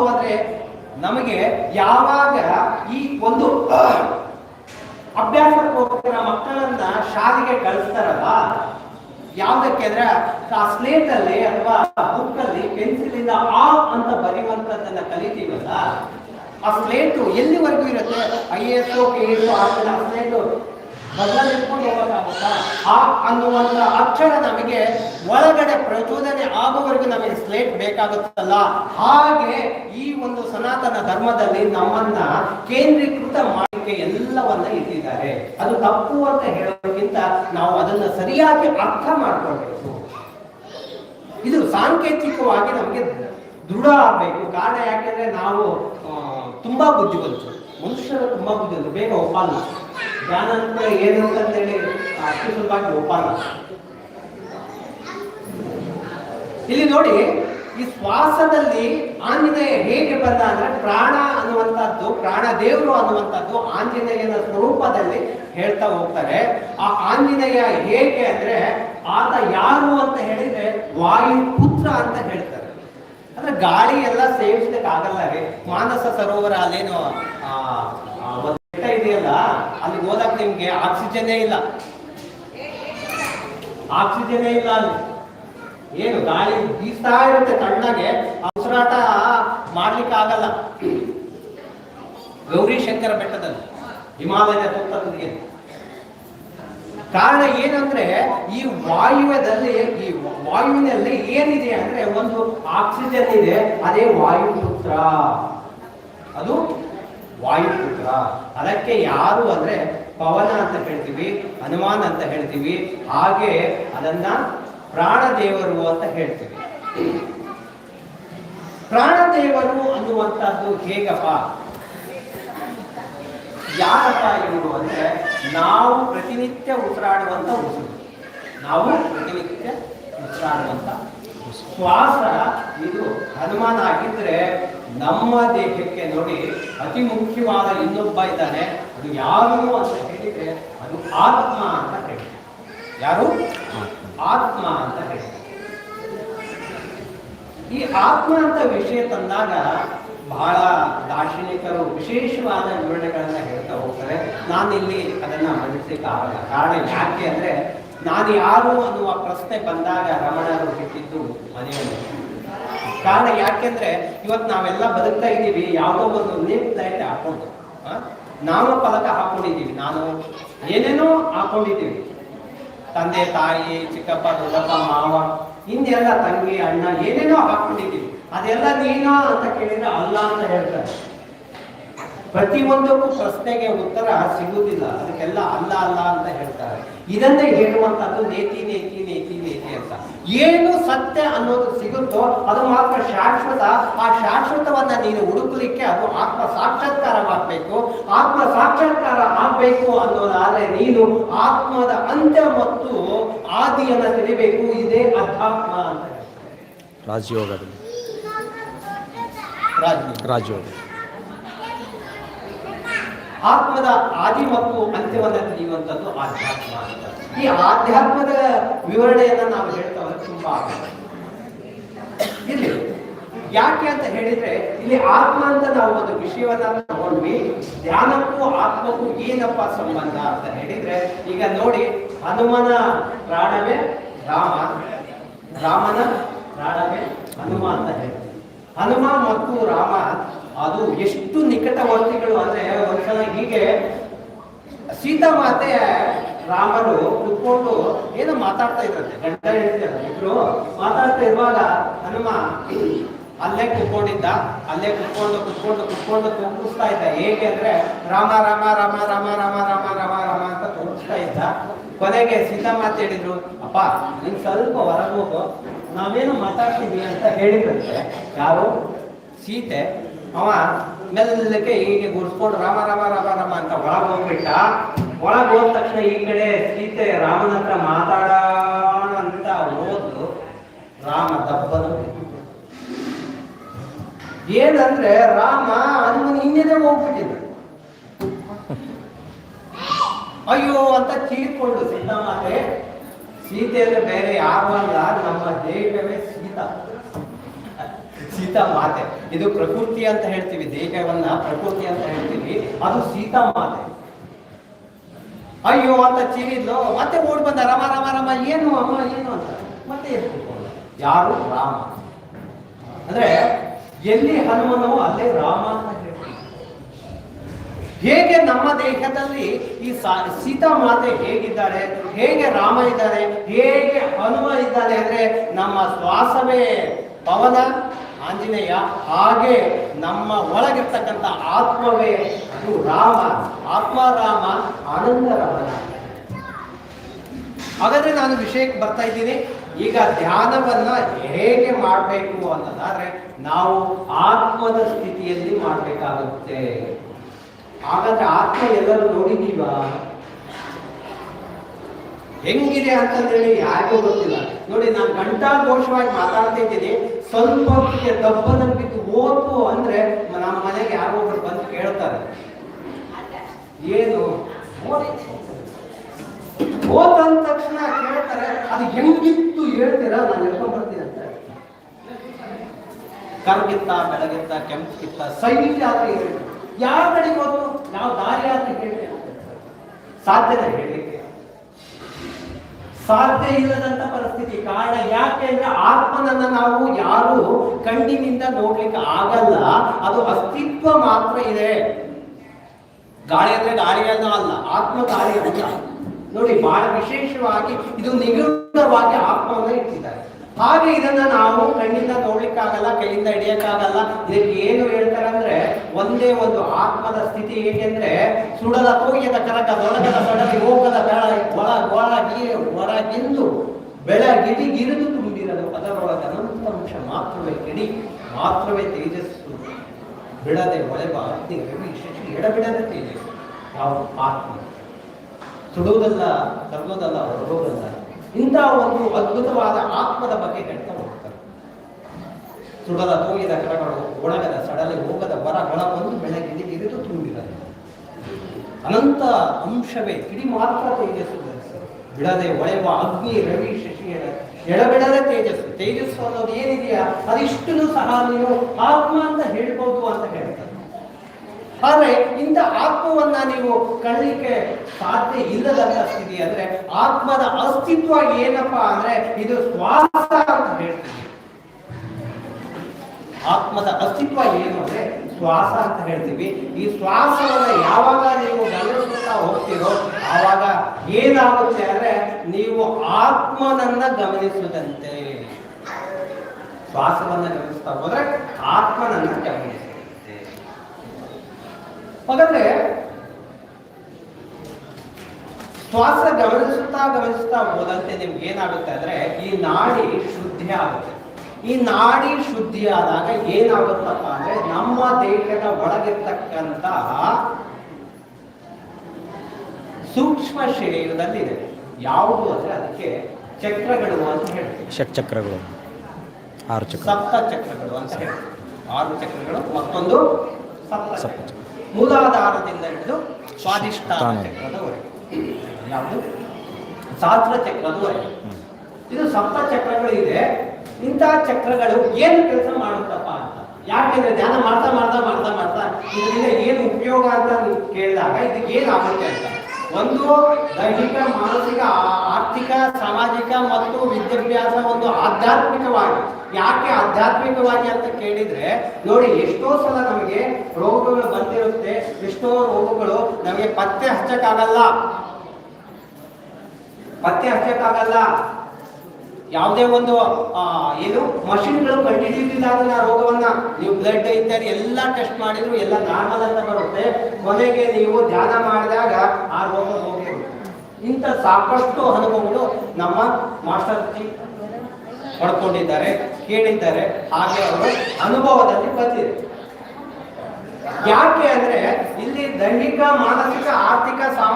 ಯಾವುದು ಅಂದ್ರೆ ನಮಗೆ ಯಾವಾಗ ಈ ಒಂದು ಅಭ್ಯಾಸಕ್ಕೋಸ್ಕರ ಮಕ್ಕಳನ್ನ ಶಾಲೆಗೆ ಕಳಿಸ್ತಾರಲ್ಲ, ಯಾವ್ದಕ್ಕೆ ಅಂದ್ರೆ ಆ ಸ್ಲೇಟ್ ಅಲ್ಲಿ ಅಥವಾ ಬುಕ್ ಅಲ್ಲಿ ಪೆನ್ಸಿಲ್ ಇಂದ ಆ ಅಂತ ಬರೆಯುವಂತದ್ದನ್ನ ಕಲಿತೀವಲ್ಲ, ಆ ಸ್ಲೇಟು ಎಲ್ಲಿವರೆಗೂ ಇರುತ್ತೆ? ಐ ಎಸ್ ಕೆ ಎಸ್ ಆ ಸ್ಲೇಟು ಬದಲಾಗಿ ಇಟ್ಕೊಂಡು ಹೋಗೋಕ್ಕಾಗುತ್ತಾ ಆ ಅನ್ನುವಂತ ಅಕ್ಷರ ನಮಗೆ ಒಳಗಡೆ ಪ್ರಚೋದನೆ ಆಗುವವರೆಗೆ ನಮಗೆ ಸ್ಲೇಟ್ ಬೇಕಾಗುತ್ತಲ್ಲ? ಹಾಗೆ ಈ ಒಂದು ಸನಾತನ ಧರ್ಮದಲ್ಲಿ ನಮ್ಮನ್ನ ಕೇಂದ್ರೀಕೃತ ಮಾಡಲಿಕ್ಕೆ ಎಲ್ಲವನ್ನ ಇಟ್ಟಿದ್ದಾರೆ. ಅದು ತಪ್ಪು ಅಂತ ಹೇಳೋದಕ್ಕಿಂತ ನಾವು ಅದನ್ನ ಸರಿಯಾಗಿ ಅರ್ಥ ಮಾಡ್ಕೊಳ್ಬೇಕು. ಇದು ಸಾಂಕೇತಿಕವಾಗಿ ನಮಗೆ ದೃಢ ಆಗಬೇಕು. ಕಾರಣ ಯಾಕೆಂದ್ರೆ ನಾವು ತುಂಬಾ ಬುದ್ಧಿವಂತರು. ಮನುಷ್ಯರು ತುಂಬಾ ಬುದ್ಧಿವಂತರು. ಬೇಗ ಒಪ್ಪಲ್ಲ. ಜ್ಞಾನ ಅಂತ ಏನು ಅಂತೇಳಿ ಅಷ್ಟು ಸುಲಭವಾಗಿ ಒಪ್ಪಲ್ಲ ಇಲ್ಲಿ ನೋಡಿ, ಈ ಶ್ವಾಸದಲ್ಲಿ ಆಂಜನೇಯ ಹೇಗೆ ಬಂದ ಅಂದ್ರೆ ಪ್ರಾಣ ಅನ್ನುವಂಥದ್ದು, ಪ್ರಾಣ ದೇವರು ಅನ್ನುವಂಥದ್ದು ಆಂಜನೇಯನ ಸ್ವರೂಪದಲ್ಲಿ ಹೇಳ್ತಾ ಹೋಗ್ತಾರೆ. ಆ ಆಂಜನೇಯ ಹೇಗೆ ಅಂದ್ರೆ, ಆತ ಯಾರು ಅಂತ ಹೇಳಿದ್ರೆ ವಾಯು ಪುತ್ರ ಅಂತ ಹೇಳ್ತಾರೆ. ಅಂದ್ರೆ ಗಾಳಿ ಎಲ್ಲ ಸೇವಿಸ್ಲಿಕ್ಕೆ ಆಗಲ್ಲ ರೀ. ಮಾನಸ ಸರೋವರ ಅಲ್ಲೇನು ಇದೆಯಲ್ಲ ಅಲ್ಲಿ ಹೋದಾಗ ನಿಮ್ಗೆ ಆಕ್ಸಿಜನ್ನೇ ಇಲ್ಲ. ಆಕ್ಸಿಜನ್ನೇ ಇಲ್ಲ ಅಲ್ಲಿ. ಏನು, ಗಾಳಿ ಬೀಸ್ತಾ ಇರುತ್ತೆ ತಣ್ಣಗೆ. ಉಸಿರಾಟ ಮಾಡ್ಲಿಕ್ಕೆ ಆಗಲ್ಲ. ಗೌರಿ ಶಂಕರ ಬೆಟ್ಟದಲ್ಲಿ ಹಿಮಾಲಯ ತುತ್ತದಿಗೆ ಕಾರಣ ಏನಂದ್ರೆ, ಈ ವಾಯುವ್ಯದಲ್ಲಿ ಈ ವಾಯುವಿನಲ್ಲಿ ಏನಿದೆ ಅಂದ್ರೆ ಒಂದು ಆಕ್ಸಿಜನ್ ಇದೆ, ಅದೇ ವಾಯುಪುತ್ರ ಅದು ವಾಯುಪುತ್ರ ಅದಕ್ಕೆ ಯಾರು ಅಂದ್ರೆ ಪವನ ಅಂತ ಹೇಳ್ತೀವಿ, ಹನುಮಾನ್ ಅಂತ ಹೇಳ್ತೀವಿ. ಹಾಗೆ ಅದನ್ನ ಪ್ರಾಣದೇವರು ಅಂತ ಹೇಳ್ತೀವಿ. ಪ್ರಾಣದೇವರು ಅನ್ನುವಂಥದ್ದು ಹೇಗಪ್ಪ? ಯಾರಪ್ಪ ಇವರು ಅಂದ್ರೆ ನಾವು ಪ್ರತಿನಿತ್ಯ ಉಸಿರಾಡುವಂತ ಉಸಿರು. ನಾವು ಪ್ರತಿನಿತ್ಯ ಉಸಿರಾಡುವಂತ ಶ್ವಾಸ ಇದು ಹನುಮಾನ್ ಆಗಿದ್ರೆ ನಮ್ಮ ದೇಹಕ್ಕೆ ನೋಡಿ ಅತಿ ಮುಖ್ಯವಾದ ಇನ್ನೊಬ್ಬ ಇದ್ದಾನೆ. ಅದು ಯಾರು ಅಂತ ಹೇಳಿದ್ರೆ ಅದು ಆತ್ಮ ಅಂತ ಹೇಳಿ ಯಾರು? ಆತ್ಮ ಅಂತ ಹೇಳಿ ಈ ಆತ್ಮ ಅಂತ ವಿಷಯ ತಂದಾಗ ಬಹಳ ದಾರ್ಶನಿಕರು ವಿಶೇಷವಾದ ವಿವರಣೆಗಳನ್ನ ಹೇಳ್ತಾ ಹೋಗ್ತಾರೆ. ನಾನಿಲ್ಲಿ ಅದನ್ನ ಮಂಡಿಸ್ಲಿಕ್ಕೆ ಆಗಲ್ಲ. ಕಾರಣ ಯಾಕೆ ಅಂದ್ರೆ, ನಾನು ಯಾರು ಅನ್ನುವ ಪ್ರಶ್ನೆ ಬಂದಾಗ ರಮಣರು ಬಿಟ್ಟಿದ್ದು ಮನೆಯಲ್ಲಿ. ಕಾರಣ ಯಾಕೆಂದ್ರೆ ಇವತ್ತು ನಾವೆಲ್ಲ ಬದುಕ್ತಾ ಇದ್ದೀವಿ, ಯಾವುದೋ ಒಂದು ನೇಮ್ ಪ್ಲೇಟ್ ಹಾಕೊಂಡು. ನಾಮ ಫಲಕ ಹಾಕೊಂಡಿದ್ದೀವಿ, ನಾನು ಏನೇನೋ ಹಾಕೊಂಡಿದ್ದೀವಿ. ತಂದೆ, ತಾಯಿ, ಚಿಕ್ಕಪ್ಪ, ದೊಡ್ಡಪ್ಪ, ಮಾವ ಹಿಂದೆಲ್ಲ ತಂಗಿ, ಅಣ್ಣ, ಏನೇನೋ ಹಾಕೊಂಡಿದ್ದೀವಿ. ಅದೆಲ್ಲ ನೀನಾ ಅಂತ ಕೇಳಿದ್ರೆ ಅಲ್ಲ ಅಂತ ಹೇಳ್ತಾರೆ. ಪ್ರತಿಯೊಂದಕ್ಕೂ ಪ್ರಶ್ನೆಗೆ ಉತ್ತರ ಸಿಗುವುದಿಲ್ಲ, ಅದಕ್ಕೆಲ್ಲ ಅಲ್ಲ ಅಲ್ಲ ಅಂತ ಹೇಳ್ತಾರೆ. ಇದನ್ನೇ ಹೇಳುವಂತದ್ದು ನೇತಿ ನೇತಿ ನೇತಿ ನೇತಿ ಅಂತ. ಏನು ಸತ್ಯ ಅನ್ನೋದು ಸಿಗುತ್ತೋ ಅದು ಮಾತ್ರ ಶಾಶ್ವತ. ಆ ಶಾಶ್ವತವನ್ನ ನೀನು ಹುಡುಕಲಿಕ್ಕೆ ಅದು ಆತ್ಮ ಸಾಕ್ಷಾತ್ಕಾರವಾಗಬೇಕು ಆತ್ಮ ಸಾಕ್ಷಾತ್ಕಾರ ಆಗ್ಬೇಕು ಅನ್ನೋದಾದ್ರೆ ನೀನು ಆತ್ಮದ ಅಂತ್ಯ ಮತ್ತು ಆದಿಯನ್ನ ತಿಳಿಬೇಕು. ಇದೇ ಅಧ್ಯಾತ್ಮ ಅಂತ. ರಾಜಯೋಗದಲ್ಲಿ. ರಾಜ್ಯ ರಾಜಯೋಗ. ಆತ್ಮದ ಆದಿ ಮತ್ತು ಅಂತ್ಯವನ್ನು ತಿಳಿಯುವಂಥದ್ದು ಆಧ್ಯಾತ್ಮ ಅಂತ. ಈ ಆಧ್ಯಾತ್ಮದ ವಿವರಣೆಯನ್ನ ನಾವು ಹೇಳ್ತಾ ತುಂಬಾ. ಇಲ್ಲಿ ಯಾಕೆ ಅಂತ ಹೇಳಿದ್ರೆ, ಇಲ್ಲಿ ಆತ್ಮ ಅಂತ ನಾವು ಒಂದು ವಿಷಯವನ್ನ ನೋಡ್ವಿ, ಧ್ಯಾನಕ್ಕೂ ಆತ್ಮಕ್ಕೂ ಏನಪ್ಪ ಸಂಬಂಧ ಅಂತ ಹೇಳಿದ್ರೆ, ಈಗ ನೋಡಿ, ಹನುಮನ ಪ್ರಾಣವೇ ರಾಮ. ರಾಮನ ಪ್ರಾಣವೇ ಹನುಮ ಅಂತ ಹೇಳ್ತೀವಿ ಹನುಮ ಮತ್ತು ರಾಮ, ಅದು ಎಷ್ಟು ನಿಕಟವರ್ತಿಗಳು ಅಂದ್ರೆ ಒಂದ್ಸಲ ಹೀಗೆ ಸೀತಾ ಮಾತೆ ರಾಮರು ಕುತ್ಕೊಂಡು ಏನೋ ಮಾತಾಡ್ತಾ ಇದ್ರಂತೆ, ಗಂಡ ಹೇಳ್ತಾರೆ ಇಬ್ರು ಮಾತಾಡ್ತಾ ಇರುವಾಗ ಹನುಮ ಅಲ್ಲೇ ಕುತ್ಕೊಂಡಿದ್ದ, ಅಲ್ಲೇ ಕುತ್ಕೊಂಡು ಕುತ್ಕೊಂಡು ಕುತ್ಕೊಂಡು ತೋರಿಸ್ತಾ ಇದ್ದ. ಹೇಗೆ ಅಂದ್ರೆ ರಾಮ ರಾಮ ರಾಮ ರಾಮ ರಾಮ ರಾಮ ರಾಮ ರಾಮ ಅಂತ ತೋರಿಸ್ತಾ ಇದ್ದ. ಕೊನೆಗೆ ಸೀತಾ ಮಾತೆ ಹೇಳಿದ್ರು, ಅಪ್ಪ, ನಿನ್ ಸ್ವಲ್ಪ ಹೊರಗೋಗು ನಾವೇನು ಮಾತಾಡ್ತೀವಿ ಅಂತ ಹೇಳಿದ್ರಂತೆ, ಯಾರು? ಸೀತೆ. ಅವ ಮೆಲ್ಲಕ್ಕೆ ಹೀಗೆ ಗುರ್ಸ್ಕೊಂಡು ರಾಮ ರಾಮ ರಾಮ ರಾಮ ಅಂತ ಒಳಗೆ ಹೋಗ್ಬಿಟ್ಟ. ಒಳಗೆ ಹೋದ ತಕ್ಷಣ ಈ ಕಡೆ ಸೀತೆ ರಾಮನ ಹತ್ರ ಮಾತಾಡೋಣ ಅಂತ ಓದ್ದು ರಾಮ ದಬ್ಬನು. ಏನಂದ್ರೆ ರಾಮ ಹನುಮನ್ ಹಿಂದೆ ಹೋಗ್ಬಿಟ್ಟಿದ್ರು ಅಯ್ಯೋ ಅಂತ ಚೀರ್ಕೊಂಡು ಸೀತಾಮಾತೆ ಸೀತೆ ಅಂದ್ರೆ ಬೇರೆ ಯಾರು ಅಲ್ಲ, ನಮ್ಮ ದೇವವೇ ಸೀತಾ. ಸೀತಾ ಮಾತೆ. ಇದು ಪ್ರಕೃತಿ ಅಂತ ಹೇಳ್ತೀವಿ, ದೇಹವನ್ನ ಪ್ರಕೃತಿ ಅಂತ ಹೇಳ್ತೀವಿ. ಅದು ಸೀತಾ ಮಾತೆ. ಅಯ್ಯೋ, ಅಂತ ಚೀರಿದ್ಲು. ಮತ್ತೆ ಓಡ್ ಬಂದ, ರಮ ರಮ ರಮ, ಏನು, ಅಮ್ಮ, ಏನು ಅಂತ. ಮತ್ತೆ ಯಾರು? ರಾಮ. ಅಂದ್ರೆ ಎಲ್ಲಿ ಹನುಮನೋ ಅಲ್ಲೇ ರಾಮ ಅಂತ ಹೇಳ್ತೀವಿ. ಹೇಗೆ ನಮ್ಮ ದೇಹದಲ್ಲಿ ಈ ಸೀತಾ ಮಾತೆ ಹೇಗಿದ್ದಾಳೆ ಹೇಗೆ ರಾಮ ಇದ್ದಾನೆ, ಹೇಗೆ ಹನುಮ ಇದ್ದಾನೆ ಅಂದ್ರೆ ನಮ್ಮ ಶ್ವಾಸವೇ ಪವನ, ಆಂಜನೇಯ, ಹಾಗೆ ನಮ್ಮ ಒಳಗಿರ್ತಕ್ಕಂಥ ಆತ್ಮವೇ ಅದು ರಾಮ. ಆತ್ಮ ರಾಮ, ಆನಂದ ರಾಮ. ಹಾಗಾದ್ರೆ ನಾನು ವಿಷಯಕ್ಕೆ ಬರ್ತಾ ಇದ್ದೀನಿ. ಈಗ ಧ್ಯಾನವನ್ನ ಹೇಗೆ ಮಾಡಬೇಕು ಅನ್ನೋದಾದ್ರೆ ನಾವು ಆತ್ಮದ ಸ್ಥಿತಿಯಲ್ಲಿ ಮಾಡಬೇಕಾಗುತ್ತೆ. ಹಾಗಾದ್ರೆ ಆತ್ಮ ಎಲ್ಲರೂ ನೋಡಿದೀವ ಹೆಂಗಿದೆ ಅಂತಂದೇಳಿ ಯಾರಿಗೂ ಗೊತ್ತಿಲ್ಲ. ನೋಡಿ, ನಾನು ಗಂಟಾ ಘೋಷವಾಗಿ ಮಾತಾಡ್ತಿದ್ದೀನಿ. ಸ್ವಲ್ಪ ಹೊತ್ತಿಗೆ ದಬ್ಬನಲ್ಲಿ ಬಿದ್ದು ಅಂದ್ರೆ ನಮ್ಮ ಮನೆಗೆ ಯಾರೋ ಒಬ್ರು ಬಂದು ಕೇಳ್ತಾರೆ. ಏನು? ಓದಂದ ತಕ್ಷಣ ಕೇಳ್ತಾರೆ, ಅದು ಹೆಂಗಿತ್ತು ಹೇಳ್ತೀರಾ? ನಾನು ಹೇಳ್ಕೊಂಡು ಬರ್ತೀನಿ ಅಂತ. ಕರ್ಗಿತ್ತ, ಬೆಳಗಿತ್ತ ಕೆಂಪಿತ್ತ ಸೈನಿಕ ಹೇಳಿ ಯಾವ ಕಡೆಗೆ ಹೋದ್ರು ಯಾವ ದಾರಿ ಆದ್ರೆ ಹೇಳಿ ಸಾಧ್ಯತೆ ಹೇಳಲಿಕ್ಕೆ ಸಾಧ್ಯ ಇಲ್ಲದಂತ ಪರಿಸ್ಥಿತಿ. ಕಾರಣ ಯಾಕೆ ಅಂದ್ರೆ ಆತ್ಮನನ್ನ ನಾವು ಯಾರು ಕಣ್ಣಿನಿಂದ ನೋಡ್ಲಿಕ್ಕೆ ಆಗಲ್ಲ. ಅದು ಅಸ್ತಿತ್ವ ಮಾತ್ರ ಇದೆ. ಗಾಳಿ ಅಂದ್ರೆ ಗಾಳಿಯಲ್ಲ ಅಲ್ಲ, ಆತ್ಮ ಗಾಳಿ ಅಲ್ಲ ನೋಡಿ, ಬಹಳ ವಿಶೇಷವಾಗಿ ಇದು ನಿಗೂಢವಾಗಿ ಆತ್ಮವನ್ನ ಇಟ್ಟಿದ್ದಾರೆ. ಹಾಗೆ ಇದನ್ನ ನಾವು ಕಣ್ಣಿಂದ ನೋಡ್ಲಿಕ್ಕಾಗಲ್ಲ ಕೈಯಿಂದ ಹಿಡಿಯಕ್ಕಾಗಲ್ಲ. ಇದಕ್ಕೆ ಏನು ಹೇಳ್ತಾರೆ ಅಂದ್ರೆ ಒಂದೇ ಒಂದು ಆತ್ಮದ ಸ್ಥಿತಿ ಹೇಗೆಂದ್ರೆ ಸುಡಲ ತೋಯದ ಕರಕ ದೊಡಗದ ಸಡಲಿ ಹೋಗದ ಬೆಳ, ಒಳ ಒಳಗಿ ಹೊರಗಿಂದು ಬೆಳಗಿಡಿ ಗಿರಿದು ತುಂಬಿರಲು ಅದರೊಳಗ ಅನಂತ ಅಂಶ ಮಾತ್ರವೇ ಗಿಡಿ ಮಾತ್ರವೇ ತೇಜಸ್ಸು. ಬಿಡದೆ ಒಳೆವ ಅಗ್ನಿ ರವಿ ಶಶಿ, ಎಡಬಿಡದೆ ತೇಜಸ್ಸು. ಯಾವ ಆತ್ಮ. ಸುಡುವುದಲ್ಲ, ತರುವುದಲ್ಲ, ಹೊರಗೋದಲ್ಲ. ಇಂಥ ಒಂದು ಅದ್ಭುತವಾದ ಆತ್ಮದ ಬಗ್ಗೆ ಹೇಳ್ತಾ ಹೋಗ್ತಾರೆ. ಸುಡದ ತೂಗಿದ ಕರಗಳು ಒಣಗದ ಸಡಲೆ, ಹೋಗದ ಬರ ಒಳ ಬಂದು ಬೆಳಗ್ಗೆ ಇರಿದು ತುಂಬಿರದು ಅನಂತ ಅಂಶವೇ ಇಡೀ ಮಾತ್ರ ತೇಜಸ್ಸು ಬಿಡದೆ ಒಳೆವ ಅಗ್ನಿ ರವಿ ಶಶಿ ಎಡ- ಎಡಬಿಡದೆ ತೇಜಸ್ಸು. ತೇಜಸ್ಸು ಅನ್ನೋದು ಏನಿದೆಯಾ? ಅದಿಷ್ಟನ್ನು ಸಹ ನೀವು ಆತ್ಮ ಅಂತ ಹೇಳ್ಬೋದು ಅಂತ ಹೇಳ್ತಾರೆ. ಆದ್ರೆ ಇಂಥ ಆತ್ಮವನ್ನ ನೀವು ಕಳ್ಳಿಕ್ಕೆ ಸಾಧ್ಯ ಇಲ್ಲದಂತ ಸ್ಥಿತಿ ಅಂದ್ರೆ ಆತ್ಮದ ಅಸ್ತಿತ್ವ ಏನಪ್ಪಾ ಅಂದ್ರೆ ಇದು ಶ್ವಾಸ ಅಂತ ಹೇಳ್ತೀವಿ. ಆತ್ಮದ ಅಸ್ತಿತ್ವ ಏನು ಅಂದ್ರೆ ಶ್ವಾಸ ಅಂತ ಹೇಳ್ತೀವಿ. ಈ ಶ್ವಾಸವನ್ನ ಯಾವಾಗ ನೀವು ಗಮನಿಸುತ್ತಾ ಹೋಗ್ತೀರೋ ಆವಾಗ ಏನಾಗುತ್ತೆ ಅಂದ್ರೆ ನೀವು ಆತ್ಮನನ್ನ ಗಮನಿಸದಂತೆ. ಶ್ವಾಸವನ್ನ ಗಮನಿಸ್ತಾ ಹೋದ್ರೆ ಆತ್ಮನನ್ನ ಗಮನಿಸುತ್ತೆ ಹಾಗಾದ್ರೆ ಶ್ವಾಸ ಗಮನಿಸುತ್ತಾ ಗಮನಿಸುತ್ತಾ ಹೋದಂತೆ ನಿಮ್ಗೆ ಏನಾಗುತ್ತೆ ಅಂದ್ರೆ ಈ ನಾಡಿ ಶುದ್ಧಿ ಆಗುತ್ತೆ. ಈ ನಾಡಿ ಶುದ್ಧಿ ಆದಾಗ ಏನಾಗುತ್ತಪ್ಪ ಅಂದ್ರೆ ನಮ್ಮ ದೇಹದ ಒಳಗಿರ್ತಕ್ಕಂತ ಸೂಕ್ಷ್ಮ ಶರೀರದಲ್ಲಿ ಇದೆ. ಯಾವುದು ಅಂದ್ರೆ ಅದಕ್ಕೆ ಚಕ್ರಗಳು ಅಂತ ಹೇಳ್ತೀವಿ. ಷಟ್ಚಕ್ರಗಳು ಆರು ಚಕ್ರ ಸಪ್ತ ಚಕ್ರಗಳು ಅಂತ ಹೇಳ್ತೀವಿ. ಆರು ಚಕ್ರಗಳು ಮತ್ತೊಂದು ಸಪ್ತ ಸಪ್ತ ಚಕ್ರ. ಮೂಲಾಧಾರದಿಂದ ಹಿಡಿದು ಸ್ವಾದಿಷ್ಠಾನ ತಾನೆ. ಚಕ್ರದವರೆಗೆ ಯಾವುದು? ಶಾಸ್ತ್ರ ಚಕ್ರದವರೆಗೆ. ಇದು ಸಪ್ತ ಚಕ್ರಗಳು ಇದೆ ಇಂತಹ ಚಕ್ರಗಳು ಏನು ಕೆಲಸ ಮಾಡುತ್ತಪ್ಪ ಅಂತ. ಯಾಕೆಂದ್ರೆ ಧ್ಯಾನ ಮಾಡ್ತಾ ಮಾಡ್ತಾ ಮಾಡ್ತಾ ಮಾಡ್ತಾ ಇದರಿಂದ ಏನು ಉಪಯೋಗ ಅಂತ ಕೇಳಿದಾಗ ಇದಕ್ಕೆ ಏನಾಗುತ್ತೆ ಅಂತ. ಒಂದು ದೈಹಿಕ ಮಾನಸಿಕ ಆರ್ಥಿಕ ಸಾಮಾಜಿಕ ಮತ್ತು ವಿದ್ಯಾಭ್ಯಾಸ ಒಂದು ಆಧ್ಯಾತ್ಮಿಕವಾಗಿ ಯಾಕೆ ಆಧ್ಯಾತ್ಮಿಕವಾಗಿ ಅಂತ ಕೇಳಿದ್ರೆ, ನೋಡಿ, ಎಷ್ಟೋ ಸಲ ನಮಗೆ ರೋಗಗಳು ಬಂದಿರುತ್ತೆ, ಎಷ್ಟೋ ರೋಗಗಳು ನಮಗೆ ಪತ್ತೆ ಹಚ್ಚಕ್ಕಾಗಲ್ಲ. ಪತ್ತೆ ಹಚ್ಚಕ್ಕಾಗಲ್ಲ. ಯಾವುದೇ ಒಂದು ಏನು, ಮಷಿನ್ಗಳು ಕಂಡುಹಿಡಿಯುತ್ತಿಲ್ಲ ಅದನ್ನ ರೋಗವನ್ನ. ನೀವು ಬ್ಲಡ್ ಇತ್ಯಾದಿ ಎಲ್ಲ ಟೆಸ್ಟ್ ಮಾಡಿದ್ರು, ಎಲ್ಲ ನಾರ್ಮಲ್ ಅಂತ ಬರುತ್ತೆ. ಕೊನೆಗೆ ನೀವು ಧ್ಯಾನ ಮಾಡಿದಾಗ ಆ ರೋಗ ಹೋಗಿರುತ್ತೆ ಇಂಥ ಸಾಕಷ್ಟು ಅನುಭವಗಳು ನಮ್ಮ ಮಾಸ್ಟರ್ ಪಡ್ಕೊಂಡಿದ್ದಾರೆ. ಕೇಳಿದ್ದಾರೆ. ಹಾಗೆ ಅವರು ಅನುಭವದಲ್ಲಿ ಬಂದಿದೆ ಯಾಕೆ ಅಂದ್ರೆ ಇಲ್ಲಿ ದೈಹಿಕ ಮಾನಸಿಕ ಆರ್ಥಿಕ ಸಾಮಾಜಿಕ